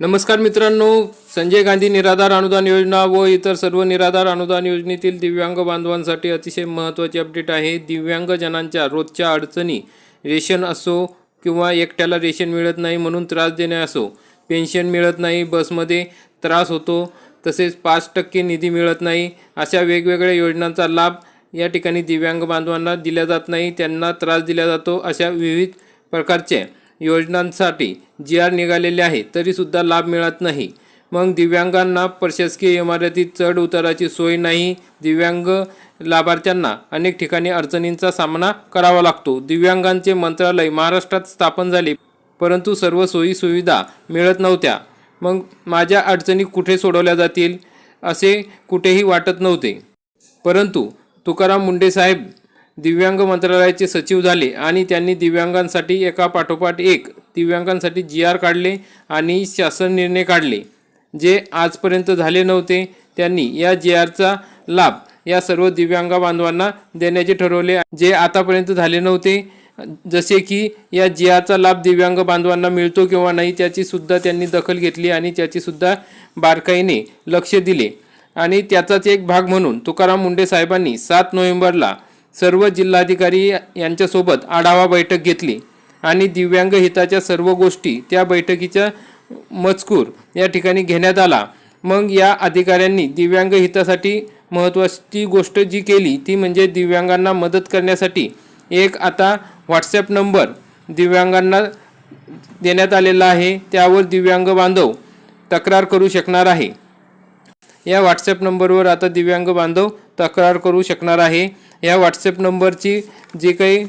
नमस्कार मित्रांनो संजय गांधी निराधार अनुदान योजना व इतर सर्व निराधार अनुदान योजनेतील दिव्यांग बांधवांसाठी अतिशय महत्त्वाची अपडेट आहे. दिव्यांग जनांच्या रोजच्या अडचणी रेशन असो किंवा एकट्याला रेशन मिळत नाही म्हणून त्रास देणे असो पेन्शन मिळत नाही बसमध्ये त्रास होतो तसेच पाच टक्के निधी मिळत नाही अशा वेगवेगळ्या योजनांचा लाभ या ठिकाणी दिव्यांग बांधवांना दिला जात नाही त्यांना त्रास दिला जातो अशा विविध प्रकारच्या योजनांसाठी जी आर निघालेले आहे तरीसुद्धा लाभ मिळत नाही. मग दिव्यांगांना प्रशासकीय इमारतीत चढ उताराची सोय नाही दिव्यांग लाभार्थ्यांना अनेक ठिकाणी अडचणींचा सामना करावा लागतो. दिव्यांगांचे मंत्रालय महाराष्ट्रात स्थापन झाले परंतु सर्व सोयी सुविधा मिळत नव्हत्या. मग माझ्या अडचणी कुठे सोडवल्या जातील असे कुठेही वाटत नव्हते. परंतु तुकाराम मुंडे साहेब दिव्यांग मंत्रालयाचे सचिव झाले आणि त्यांनी दिव्यांगांसाठी एका पाठोपाठ एक दिव्यांगांसाठी जी आर काढले आणि शासन निर्णय काढले. जे आजपर्यंत झाले नव्हते त्यांनी या जी आरचा लाभ या सर्व दिव्यांग बांधवांना देण्याचे ठरवले. जे आतापर्यंत झाले नव्हते जसे की या जी आरचा लाभ दिव्यांग बांधवांना मिळतो किंवा नाही त्याची सुद्धा त्यांनी दखल घेतली आणि त्याची सुद्धा बारकाईने लक्ष दिले. आणि त्याचाच एक भाग म्हणून तुकाराम मुंडे साहेबांनी सात नोव्हेंबरला सर्व जिल्हाधिकारी यांच्यासोबत आढावा बैठक घेतली आणि दिव्यांग हिताच्या सर्व गोष्टी त्या बैठकीच्या मजकूर या ठिकाणी घेण्यात आला. मग या अधिकाऱ्यांनी दिव्यांग हितासाठी महत्त्वाची गोष्ट जी केली ती म्हणजे दिव्यांगांना मदत करण्यासाठी. एक आता व्हॉट्सॲप नंबर दिव्यांगांना देण्यात आलेला आहे त्यावर दिव्यांग बांधव तक्रार करू शकणार आहे. या व्हॉट्सॲप नंबरवर आता दिव्यांग बांधव तक्रार करू शकणार आहे. या व्हॉट्सअप नंबरची जी काही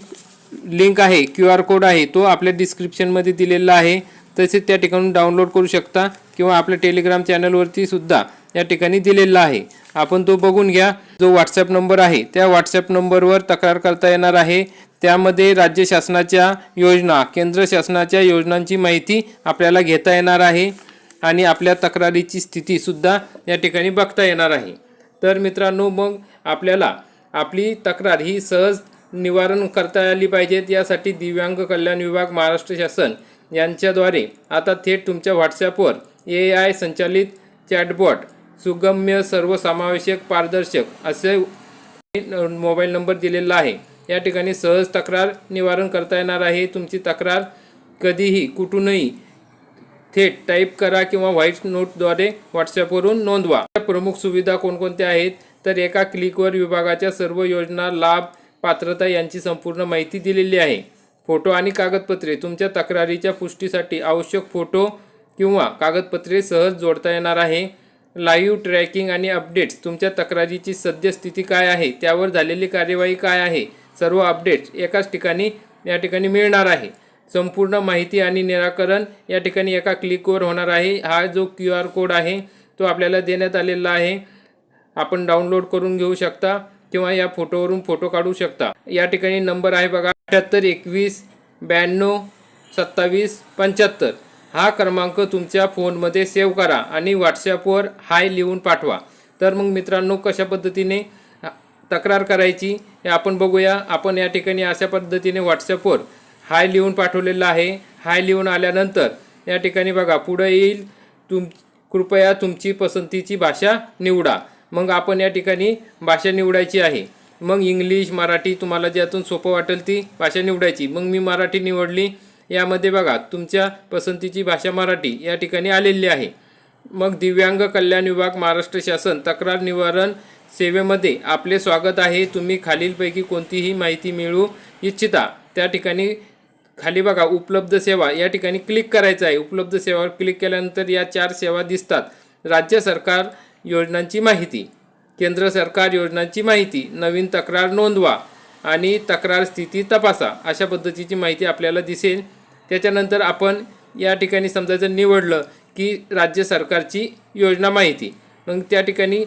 लिंक आहे क्यू आर कोड आहे तो आपल्या डिस्क्रिप्शनमध्ये दिलेला आहे. तसेच त्या ठिकाणून डाउनलोड करू शकता किंवा आपल्या टेलिग्राम चॅनलवरती सुद्धा या ठिकाणी दिलेला आहे. आपण तो बघून घ्या. जो व्हॉट्सअप नंबर आहे त्या व्हॉट्सअप नंबरवर तक्रार करता येणार आहे. त्यामध्ये राज्य शासनाच्या योजना केंद्र शासनाच्या योजनांची माहिती आपल्याला घेता येणार आहे आणि आपल्या तक्रारीची स्थितीसुद्धा या ठिकाणी बघता येणार आहे. तर मित्रांनो मग आपल्याला आपली तक्रार ही सहज निवारण करता आली पाहिजेत. यासाठी दिव्यांग कल्याण विभाग महाराष्ट्र शासन यांच्याद्वारे आता थेट तुमच्या व्हॉट्सॲपवर ए आय संचालित चॅटबॉट सुगम्य सर्वसमावेशक पारदर्शक असे मोबाईल नंबर दिलेला आहे. या ठिकाणी सहज तक्रार निवारण करता येणार आहे. तुमची तक्रार कधीही कुठूनही थेट टाईप करा किंवा व्हाईट नोटद्वारे व्हॉट्सॲपवरून नोंदवा. प्रमुख सुविधा कोणकोणत्या आहेत? तर एका क्लिकवर विभागाच्या सर्व योजना लाभ पात्रता यांची संपूर्ण माहिती दिलेली आहे. फोटो आणि कागदपत्रे. तुमच्या तक्रारीच्या पुष्टीसाठी आवश्यक फोटो किंवा कागदपत्रे सहज जोडता येणार आहे. लाईव्ह ट्रॅकिंग आणि अपडेट्स. तुमच्या तक्रारीची सद्यस्थिती काय आहे? त्यावर झालेली कार्यवाही काय आहे? सर्व अपडेट्स एकाच ठिकाणी या ठिकाणी मिळणार आहे. संपूर्ण माहिती आणि निराकरण या ठिकाणी एका क्लिकवर होणार आहे. हा जो क्यू आर कोड आहे तो आपल्याला देण्यात आलेला आहे. आपण डाउनलोड करून घेऊ शकता किंवा या फोटोवरून फोटो काढू शकता. या ठिकाणी नंबर आहे बघा अठ्याहत्तर एकवीस ब्याण्णव सत्तावीस पंच्याहत्तर. हा क्रमांक तुमच्या फोनमध्ये सेव्ह करा आणि व्हॉट्सॲपवर हाय लिहून पाठवा. तर मग मित्रांनो कशा पद्धतीने तक्रार करायची हे आपण बघूया. आपण या ठिकाणी अशा पद्धतीने व्हॉट्सॲपवर हाय लिहून पाठवलेलं आहे. हाय लिहून आल्यानंतर या ठिकाणी बघा पुढं येईल तुम कृपया तुमची पसंतीची भाषा निवडा. मग आपण या ठिकाणी भाषा निवडायची आहे. मग इंग्लिश मराठी तुम्हाला ज्यातून सोपं वाटेल ती भाषा निवडायची. मग मी मराठी निवडली. यामध्ये बघा तुमच्या पसंतीची भाषा मराठी या ठिकाणी आलेली आहे. मग दिव्यांग कल्याण विभाग महाराष्ट्र शासन तक्रार निवारण सेवेमध्ये आपले स्वागत आहे. तुम्ही खालीलपैकी कोणतीही माहिती मिळवू इच्छिता. त्या ठिकाणी खाली बघा उपलब्ध सेवा. या ठिकाणी क्लिक करायचं आहे. उपलब्ध सेवावर क्लिक केल्यानंतर या चार सेवा दिसतात. राज्य सरकार योजनांची माहिती केंद्र सरकार योजनांची माहिती नवीन तक्रार नोंदवा आणि तक्रार स्थिती तपासा अशा पद्धतीची माहिती आपल्याला दिसेल. त्याच्यानंतर आपण या ठिकाणी समजा जर निवडलं की राज्य सरकारची योजना माहिती मग त्या ठिकाणी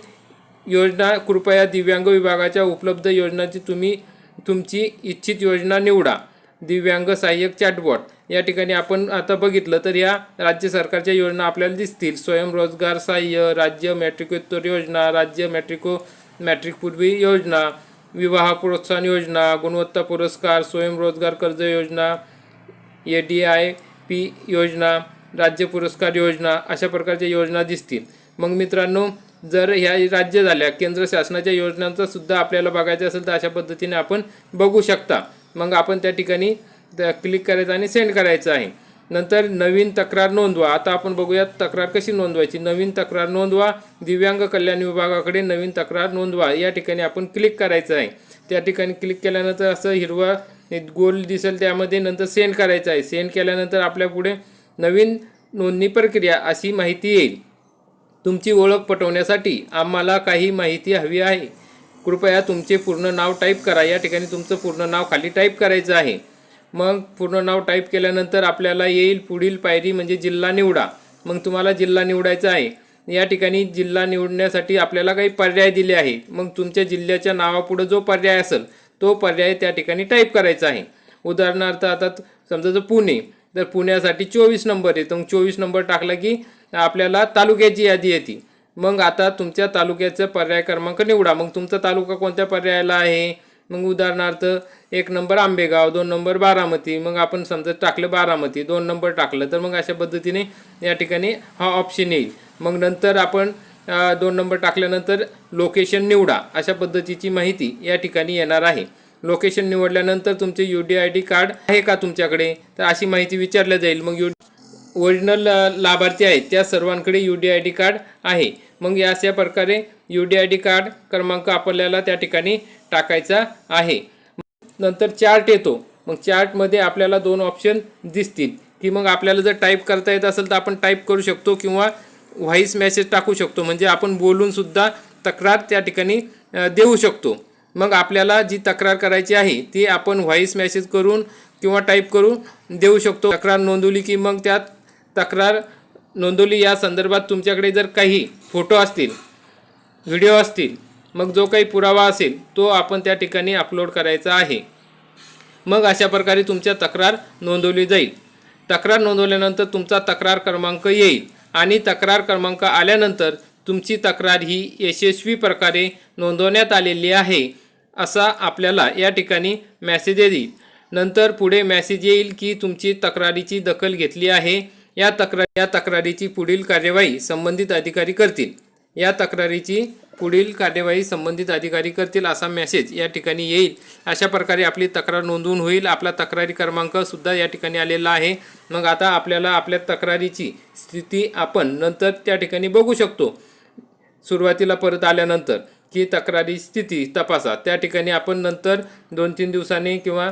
योजना कृपया दिव्यांग विभागाच्या उपलब्ध योजनांची तुम्ही तुमची इच्छित योजना निवडा. दिव्यांग सहाय्यक चॅटबॉट. या ठिकाणी आपण आता बघितलं तर या राज्य सरकारच्या योजना आपल्याला दिसतील. स्वयंरोजगार सहाय्य राज्य मॅट्रिकोत्तर योजना राज्य मॅट्रिको मॅट्रिकपूर्वी योजना विवाह प्रोत्साहन योजना गुणवत्ता पुरस्कार स्वयंरोजगार कर्ज योजना ए डी आय पी योजना राज्य पुरस्कार योजना अशा प्रकारच्या योजना दिसतील. मग मित्रांनो जर ह्या राज्य झाल्या केंद्र शासनाच्या योजनांचा सुद्धा आपल्याला बघायचं असेल तर अशा पद्धतीने आपण बघू शकता. मग आपण त्या ठिकाणी क्लिक करायचं आणि सेंड करायचं आहे. नंतर नवीन तक्रार नोंदवा. आता आपण बघूयात तक्रार कशी नोंदवायची. नवीन तक्रार नोंदवा. दिव्यांग कल्याण विभागाकडे नवीन तक्रार नोंदवा. या ठिकाणी आपण क्लिक करायचं आहे. त्या ठिकाणी क्लिक केल्यानंतर असं हिरवा गोल दिसेल त्यामध्ये नंतर सेंड करायचं आहे. सेंड केल्यानंतर आपल्या पुढे नवीन नोंदणी प्रक्रिया अशी माहिती येईल. तुमची ओळख पटवण्यासाठी आम्हाला काही माहिती हवी आहे. कृपया तुमचे पूर्ण नाव टाईप करा. या ठिकाणी तुमचं पूर्ण नाव खाली टाईप करायचं आहे. मग पूर्ण नाव टाईप केल्यानंतर आपल्याला येईल पुढील पायरी म्हणजे जिल्हा निवडा. मग तुम्हाला जिल्हा निवडायचा आहे. या ठिकाणी जिल्हा निवडण्यासाठी आपल्याला काही पर्याय दिले आहे मग तुमच्या जिल्ह्याच्या नावापुढं जो पर्याय असेल तो पर्याय त्या ठिकाणी टाईप करायचा आहे. उदाहरणार्थ आता समजा जर पुणे तर पुण्यासाठी चोवीस नंबर आहे तर मग चोवीस नंबर टाकला की आपल्याला तालुक्याची यादी येते. मग आता तुमच्या तालुक्याचा पर्याय क्रमांक निवडा. मग तुमचा तालुका कोणत्या पर्यायाला आहे? मग उदाहरणार्थ एक नंबर आंबेगाव दोन नंबर बारामती मग आपण समजा टाकलं बारामती दोन नंबर टाकलं तर मग अशा पद्धतीने या ठिकाणी हा ऑप्शन येईल. मग नंतर आपण दोन नंबर टाकल्यानंतर लोकेशन निवडा. अशा पद्धतीची माहिती या ठिकाणी येणार आहे. लोकेशन निवडल्यानंतर तुमचे U D I D card आहे का तुमच्याकडे? तर अशी माहिती विचारल्या जाईल. मग यू ओरिजिनल लाभार्थी आहेत. त्या सर्वांकडे U D I D card आहे. मग या अशा प्रकारे U D I D card क्रमांक आपल्याला त्या ठिकाणी टाकायचा आहे. नंतर चार्ट येतो. मग चार्टमध्ये आपल्याला दोन ऑप्शन दिसतील. की मग आपल्याला जर टाईप करता येत असेल तर आपण टाईप करू शकतो किंवा व्हॉईस मेसेज टाकू शकतो. म्हणजे आपण बोलूनसुद्धा तक्रार त्या ठिकाणी देऊ शकतो. मग आपल्याला जी तक्रार करायची आहे ती आपण व्हॉईस मेसेज करून किंवा टाईप करून देऊ शकतो. तक्रार नोंदवली की मग त्यात तक्रार नोंदवली. या संदर्भात तुमच्याकडे जर काही फोटो असतील व्हिडिओ असतील मग जो काही पुरावा असेल तो आपण त्या ठिकाणी अपलोड करायचा आहे. मग अशा प्रकारे तुमच्या तक्रार नोंदवली जाईल. तक्रार नोंदवल्यानंतर तुमचा तक्रार क्रमांक येईल आणि तक्रार क्रमांक आल्यानंतर तुमची तक्रार ही यशस्वी प्रकारे नोंदवण्यात आलेली आहे असा आपल्याला या ठिकाणी मॅसेज येईल. नंतर पुढे मॅसेज येईल की तुमची तक्रारीची दखल घेतली आहे. या तक्रार या तक्रारीची पुढील कार्यवाही संबंधित अधिकारी करतील. या तक्रारीची पुढील कार्यवाही संबंधित अधिकारी करतील असा मेसेज या ठिकाणी येईल. अशा प्रकारे आपली तक्रार नोंदवून होईल. आपला तक्रारी क्रमांकसुद्धा या ठिकाणी आलेला आहे. मग आता आपल्याला आपल्या तक्रारीची स्थिती आपण नंतर त्या ठिकाणी बघू शकतो. सुरुवातीला परत आल्यानंतर की तक्रारी स्थिती तपासा. त्या ठिकाणी आपण नंतर दोन तीन दिवसांनी किंवा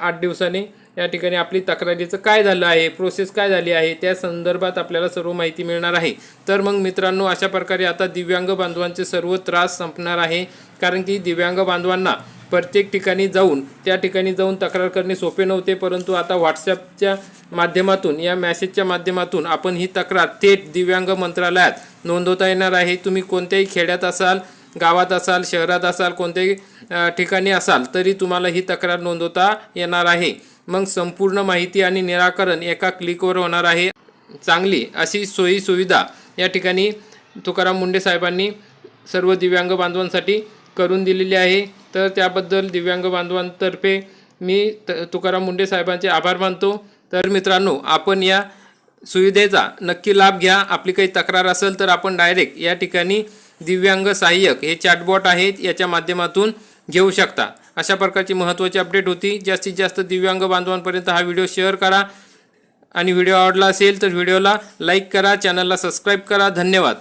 आठ दिवसांनी या ठिकाणी आपली तक्रारीचं काय झालं आहे प्रोसेस काय झाली आहे त्या संदर्भात आपल्याला सर्व माहिती मिळणार आहे. तर मग मित्रांनो अशा प्रकारे आता दिव्यांग बांधवांचे सर्व त्रास संपणार आहे. कारण की दिव्यांग बांधवांना प्रत्येक ठिकाणी जाऊन त्या ठिकाणी जाऊन तक्रार करणे सोपे नव्हते. परंतु आता व्हॉट्सॲपच्या माध्यमातून या मॅसेजच्या माध्यमातून आपण ही तक्रार थेट दिव्यांग मंत्रालयात नोंदवता येणार आहे. तुम्ही कोणत्याही खेड्यात असाल गावात असाल शहरात असाल कोणत्याही ठिकाणी असाल तरी तुम्हाला ही तक्रार नोंदवता येणार आहे. मग संपूर्ण माहिती आणि निराकरण एका क्लिकवर होणार आहे. चांगली अशी सोयीसुविधा या ठिकाणी तुकाराम मुंडे साहेबांनी सर्व दिव्यांग बांधवांसाठी करून दिलेली आहे. तर त्याबद्दल दिव्यांग बांधवांतर्फे मी त तुकाराम मुंडे साहेबांचे आभार मानतो. तर मित्रांनो आपण या सुविधेचा नक्की लाभ घ्या. आपली काही तक्रार असेल तर आपण डायरेक्ट या ठिकाणी दिव्यांग सहाय्यक हे चॅटबॉट आहेत याच्या माध्यमातून घेऊ शकता. अशा प्रकारची महत्त्वाची अपडेट होती. जास्तीत जास्त दिव्यांग बांधवांपर्यंत हा व्हिडिओ शेअर करा. आणि व्हिडिओ आवडला असेल तर व्हिडिओला लाईक करा चॅनलला सबस्क्राईब करा. धन्यवाद.